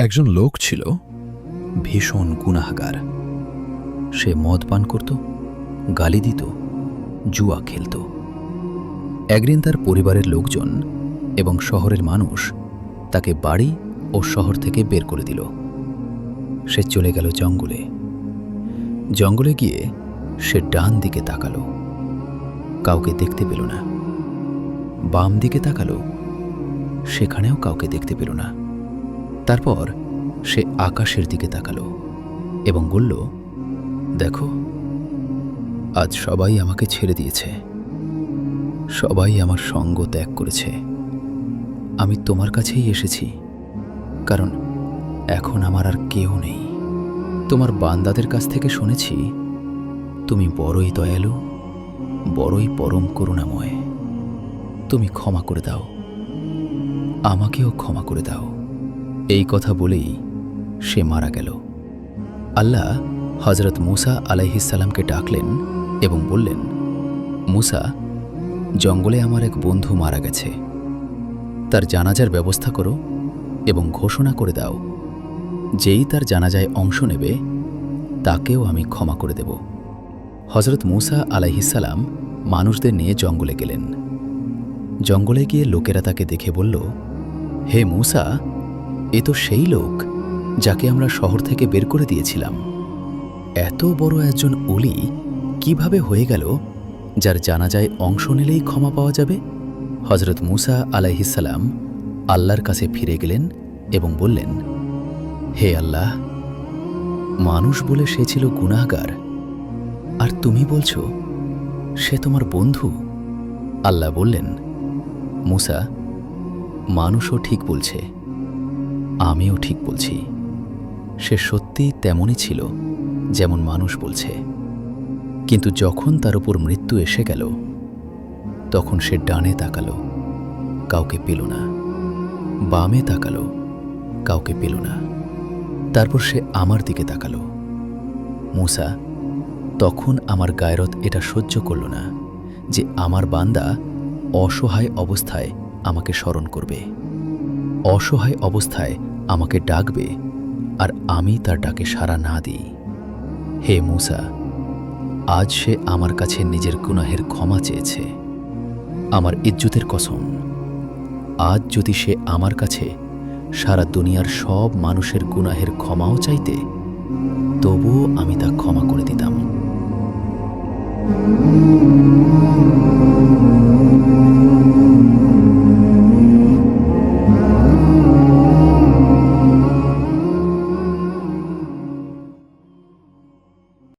একজন লোক ছিল, ভীষণ গুনাহগার। সে মদ পান করত, গালি দিত, জুয়া খেলত। একদিন তার পরিবারের লোকজন এবং শহরের মানুষ তাকে বাড়ি ও শহর থেকে বের করে দিল। সে চলে গেল জঙ্গলে। জঙ্গলে গিয়ে সে ডান দিকে তাকালো। কাউকে দেখতে পেল না। বাম দিকে তাকালো, সেখানেও কাউকে দেখতে পেল না। তারপর সে আকাশের দিকে তাকালো এবং বলল, দেখো, আজ সবাই আমাকে ছেড়ে দিয়েছে। সবাই আমার সঙ্গ ত্যাগ করেছে। আমি তোমার কাছেই এসেছি, কারণ এখন আমার আর কেউ নেই। তোমার বান্দাদের কাছ থেকে শুনেছি, তুমি বড়ই দয়ালু, বড়ই পরম করুণাময়। তুমি ক্ষমা করে দাও। আমাকেও ক্ষমা করে দাও। এই কথা বলেই সে মারা গেল। আল্লাহ হজরত মুসা আলাইহিসাল্লামকে ডাকলেন এবং বললেন, মুসা, জঙ্গলে আমার এক বন্ধু মারা গেছে। তার জানাজার ব্যবস্থা করো এবং ঘোষণা করে দাও। যেই তার জানাজায় অংশ নেবে, তাকেও আমি ক্ষমা করে দেব। হজরত মুসা আলাইহিসাল্লাম মানুষদের নিয়ে জঙ্গলে গেলেন। জঙ্গলে গিয়ে লোকেরা তাকে দেখে বলল, হে মুসা এ তো সেই লোক যাকে আমরা শহর থেকে বের করে দিয়েছিলাম। এত বড় একজন অলি কীভাবে হয়ে গেল, যার জানাজায় অংশ নিলেই ক্ষমা পাওয়া যাবে? হজরত মুসা আলাইহিসাল্লাম আল্লাহর কাছে ফিরে গেলেন এবং বললেন, হে আল্লাহ, মানুষ বলে সে ছিল গুনাহগার। আর তুমি বলছো, সে তোমার বন্ধু? আল্লাহ বললেন, মুসা, মানুষও ঠিক বলছে। আমিও ঠিক বলছি। সে সত্যি তেমনই ছিল যেমন মানুষ বলছে। কিন্তু যখন তার উপর মৃত্যু এসে গেল, তখন সে ডানে তাকালো, কাউকে পেল না। বামে তাকালো, কাউকে পেল না। তারপর সে আমার দিকে তাকালো। মুসা, তখন আমার গায়রত এটা সহ্য করল না যে আমার বান্দা অসহায় অবস্থায় আমাকে স্মরণ করবে। অসহায় অবস্থায় আমাকে ডাকবে আর আমি তার ডাকে সাড়া না দিই। হে মুসা, আজ সে আমার কাছে নিজের গুনাহের ক্ষমা চেয়েছে, আমার ইজ্জতের কসম। আজ যদি সে আমার কাছে সারা দুনিয়ার সব মানুষের গুনাহের ক্ষমাও চাইতে, তবুও আমি তা ক্ষমা করে দিতাম।